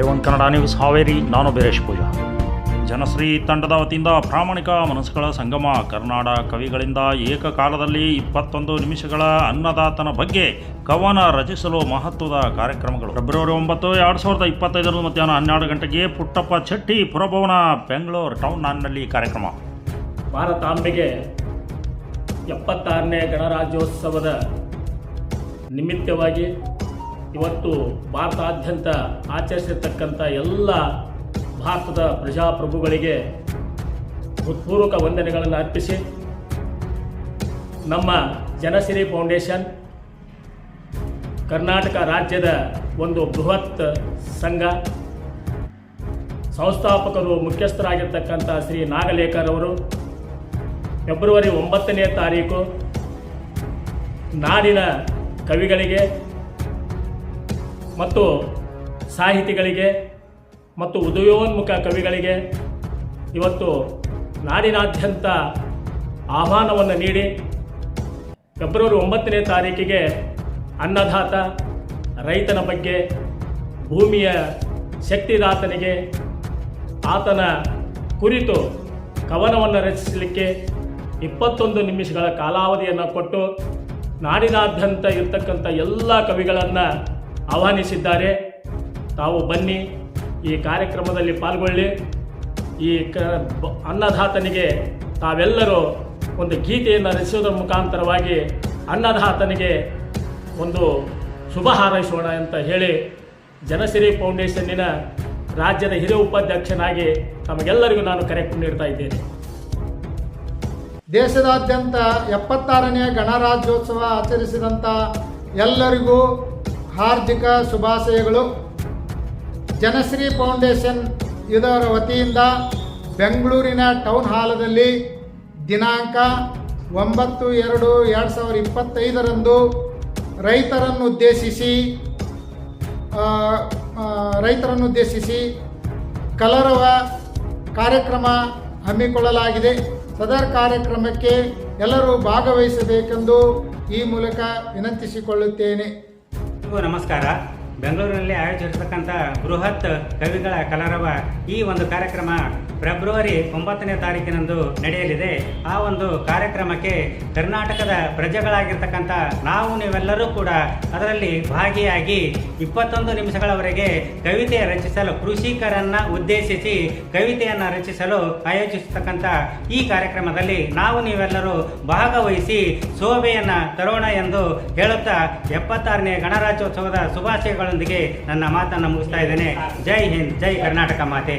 A one Kannada news Haveri, ನಾನು ಬೀರೇಶ್ ಪೂಜಾ. ಜನಶ್ರೀ ತಂಡದ ವತಿಯಿಂದ ಪ್ರಾಮಾಣಿಕ ಮನಸ್ಸುಗಳ ಸಂಗಮ ಕರ್ನಾಡ ಕವಿಗಳಿಂದ ಏಕಕಾಲದಲ್ಲಿ ಇಪ್ಪತ್ತೊಂದು ನಿಮಿಷಗಳ ಅನ್ನದಾತನ ಬಗ್ಗೆ ಕವನ ರಚಿಸಲು ಮಹತ್ವದ ಕಾರ್ಯಕ್ರಮಗಳು. ಫೆಬ್ರವರಿ ಒಂಬತ್ತು, ಎರಡು ಸಾವಿರದ ಇಪ್ಪತ್ತೈದರ ಮಧ್ಯಾಹ್ನ ಹನ್ನೆರಡು ಗಂಟೆಗೆ ಪುಟ್ಟಪ್ಪ ಚೆಟ್ಟಿ ಪುರಭವನ, ಬೆಂಗಳೂರು ಟೌನ್ ನಾನ್ನಲ್ಲಿ ಕಾರ್ಯಕ್ರಮ. ಭಾರತಾಂಬೆಗೆ ಎಪ್ಪತ್ತಾರನೇ ಗಣರಾಜ್ಯೋತ್ಸವದ ನಿಮಿತ್ತವಾಗಿ ಇವತ್ತು ಭಾರತಾದ್ಯಂತ ಆಚರಿಸಿರ್ತಕ್ಕಂಥ ಎಲ್ಲ ಭಾರತದ ಪ್ರಜಾಪ್ರಭುಗಳಿಗೆ ಹೃತ್ಪೂರ್ವಕ ವಂದನೆಗಳನ್ನು ಅರ್ಪಿಸಿ, ನಮ್ಮ ಜನಸಿರಿ ಫೌಂಡೇಶನ್, ಕರ್ನಾಟಕ ರಾಜ್ಯದ ಒಂದು ಬೃಹತ್ ಸಂಘ, ಸಂಸ್ಥಾಪಕರು ಮುಖ್ಯಸ್ಥರಾಗಿರ್ತಕ್ಕಂಥ ಶ್ರೀ ನಾಗಲೇಖರವರು ಫೆಬ್ರವರಿ ಒಂಬತ್ತನೇ ತಾರೀಕು ನಾಡಿನ ಕವಿಗಳಿಗೆ ಮತ್ತು ಸಾಹಿತಿಗಳಿಗೆ ಮತ್ತು ಉದಯೋನ್ಮುಖ ಕವಿಗಳಿಗೆ ಇವತ್ತು ನಾಡಿನಾದ್ಯಂತ ಆಹ್ವಾನವನ್ನು ನೀಡಿ ಫೆಬ್ರವರಿ ಒಂಬತ್ತನೇ ತಾರೀಕಿಗೆ ಅನ್ನದಾತ ರೈತನ ಬಗ್ಗೆ ಭೂಮಿಯ ಶಕ್ತಿದಾತನಿಗೆ ಆತನ ಕುರಿತು ಕವನವನ್ನು ರಚಿಸಲಿಕ್ಕೆ ಇಪ್ಪತ್ತೊಂದು ನಿಮಿಷಗಳ ಕಾಲಾವಧಿಯನ್ನು ಕೊಟ್ಟು ನಾಡಿನಾದ್ಯಂತ ಇರ್ತಕ್ಕಂಥ ಎಲ್ಲ ಕವಿಗಳನ್ನು ಆಹ್ವಾನಿಸಿದ್ದಾರೆ. ತಾವು ಬನ್ನಿ ಈ ಕಾರ್ಯಕ್ರಮದಲ್ಲಿ ಪಾಲ್ಗೊಳ್ಳಿ. ಈ ಕ ಅನ್ನದಾತನಿಗೆ ತಾವೆಲ್ಲರೂ ಒಂದು ಗೀತೆಯನ್ನು ರಚಿಸುವುದರ ಮುಖಾಂತರವಾಗಿ ಅನ್ನದಾತನಿಗೆ ಒಂದು ಶುಭ ಹಾರೈಸೋಣ ಅಂತ ಹೇಳಿ ಜನಸಿರಿ ಫೌಂಡೇಶನ್ನಿನ ರಾಜ್ಯದ ಹಿರಿಯ ಉಪಾಧ್ಯಕ್ಷನಾಗಿ ತಮಗೆಲ್ಲರಿಗೂ ನಾನು ಕರೆ ನೀಡ್ತಾ ಇದ್ದೇನೆ. ದೇಶದಾದ್ಯಂತ ಎಪ್ಪತ್ತಾರನೇ ಗಣರಾಜ್ಯೋತ್ಸವ ಆಚರಿಸಿದಂಥ ಎಲ್ಲರಿಗೂ ಹಾರ್ದಿಕ ಶುಭಾಶಯಗಳು. ಜನಶ್ರೀ ಫೌಂಡೇಶನ್ ಇದರ ವತಿಯಿಂದ ಬೆಂಗಳೂರಿನ ಟೌನ್ ಹಾಲದಲ್ಲಿ ದಿನಾಂಕ ಒಂಬತ್ತು ಎರಡು ಎರಡು ಸಾವಿರದ ಇಪ್ಪತ್ತೈದರಂದು ರೈತರನ್ನು ಉದ್ದೇಶಿಸಿ ರೈತರನ್ನು ಉದ್ದೇಶಿಸಿ ಕಲರವ ಕಾರ್ಯಕ್ರಮ ಹಮ್ಮಿಕೊಳ್ಳಲಾಗಿದೆ. ಸದರ್ ಕಾರ್ಯಕ್ರಮಕ್ಕೆ ಎಲ್ಲರೂ ಭಾಗವಹಿಸಬೇಕೆಂದು ಈ ಮೂಲಕ ವಿನಂತಿಸಿಕೊಳ್ಳುತ್ತೇನೆ. ಎಲ್ರಿಗೂ ನಮಸ್ಕಾರ ಬೆಂಗಳೂರಿನಲ್ಲಿ ಆಯೋಜಿಸಿರ್ತಕ್ಕಂಥ ಬೃಹತ್ ಕವಿಗಳ ಕಲರವ ಈ ಒಂದು ಕಾರ್ಯಕ್ರಮ ಫೆಬ್ರವರಿ ಒಂಬತ್ತನೇ ತಾರೀಕಿನಂದು ನಡೆಯಲಿದೆ. ಆ ಒಂದು ಕಾರ್ಯಕ್ರಮಕ್ಕೆ ಕರ್ನಾಟಕದ ಪ್ರಜೆಗಳಾಗಿರ್ತಕ್ಕಂಥ ನಾವು ನೀವೆಲ್ಲರೂ ಕೂಡ ಅದರಲ್ಲಿ ಭಾಗಿಯಾಗಿ ಇಪ್ಪತ್ತೊಂದು ನಿಮಿಷಗಳವರೆಗೆ ಕವಿತೆ ರಚಿಸಲು, ಕೃಷಿಕರನ್ನು ಉದ್ದೇಶಿಸಿ ಕವಿತೆಯನ್ನು ರಚಿಸಲು ಆಯೋಜಿಸತಕ್ಕಂಥ ಈ ಕಾರ್ಯಕ್ರಮದಲ್ಲಿ ನಾವು ನೀವೆಲ್ಲರೂ ಭಾಗವಹಿಸಿ ಶೋಭೆಯನ್ನು ತರೋಣ ಎಂದು ಹೇಳುತ್ತಾ ಎಪ್ಪತ್ತಾರನೇ ಗಣರಾಜ್ಯೋತ್ಸವದ ಶುಭಾಶಯಗಳೊಂದಿಗೆ ನನ್ನ ಮಾತನ್ನು ಮುಗಿಸ್ತಾ ಇದ್ದೇನೆ. ಜೈ ಹಿಂದ್ ಜೈ ಕರ್ನಾಟಕ ಮಾತೆ.